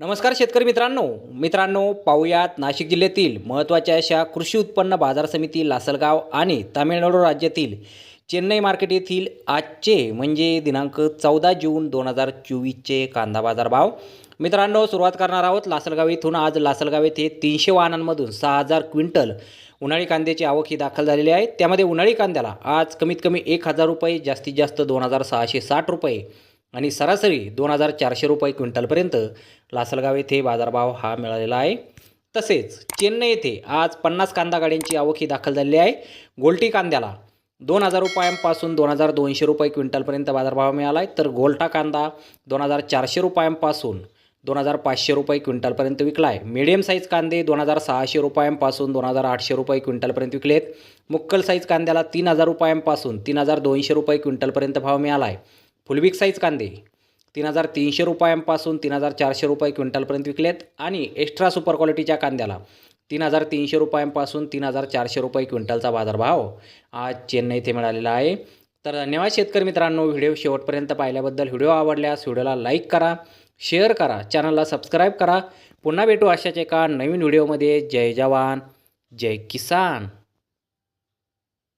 नमस्कार शेतकरी मित्रांनो. मित्रांनो पाहुयात नाशिक जिल्ह्यातील महत्त्वाच्या अशा कृषी उत्पन्न बाजार समिती लासलगाव आणि तामिळनाडू राज्यातील चेन्नई मार्केट येथील आजचे म्हणजे दिनांक चौदा जून दोन हजार चोवीसचे कांदा बाजार भाव मित्रांनो सुरुवात करणार आहोत लासलगाव इथून आज लासलगाव येथे तीनशे वाहनांमधून सहा हजार क्विंटल उन्हाळी कांद्याची आवक ही दाखल झालेली आहे. त्यामध्ये उन्हाळी कांद्याला आज कमीत कमी एक हजार रुपये जास्तीत जास्त दोन हजार सहाशे साठ रुपये आणि सरासरी दोन हजार चारशे रुपये क्विंटलपर्यंत लासलगाव येथे बाजारभाव हा मिळालेला आहे. तसेच चेन्नई येथे आज पन्नास कांदा गाड्यांची आवक ही दाखल झालेली आहे. गोल्टी कांद्याला दोन हजार रुपयांपासून दोन हजार दोनशे रुपये क्विंटलपर्यंत बाजारभाव मिळाला आहे. तर गोल्टा कांदा दोन हजार चारशे रुपयांपासून दोन हजार पाचशे रुपये क्विंटलपर्यंत विकला आहे. मिडियम साईज कांदे दोन हजार सहाशे रुपयांपासून दोन हजार आठशे रुपये क्विंटलपर्यंत विकलेत मुक्कल साईज कांद्याला तीन हजार रुपयांपासून तीन हजार दोनशे रुपये क्विंटलपर्यंत भाव मिळाला आहे. फुलबिग साईज कांदे तीन हजार तीनशे रुपयांपासून तीन हजार चारशे रुपये क्विंटलपर्यंत विकलेत आणि एक्स्ट्रा सुपर क्वालिटीच्या कांद्याला तीन हजार तीनशे रुपयांपासून तीन हजार चारशे रुपये क्विंटलचा बाजारभाव आज चेन्नई इथे मिळालेला आहे. तर धन्यवाद शेतकरी मित्रांनो व्हिडिओ शेवटपर्यंत पाहिल्याबद्दल. व्हिडिओ आवडल्यास व्हिडिओला लाईक करा शेअर करा चॅनलला सबस्क्राईब करा. पुन्हा भेटू अशाच एका नवीन व्हिडिओमध्ये जय जवान जय किसान.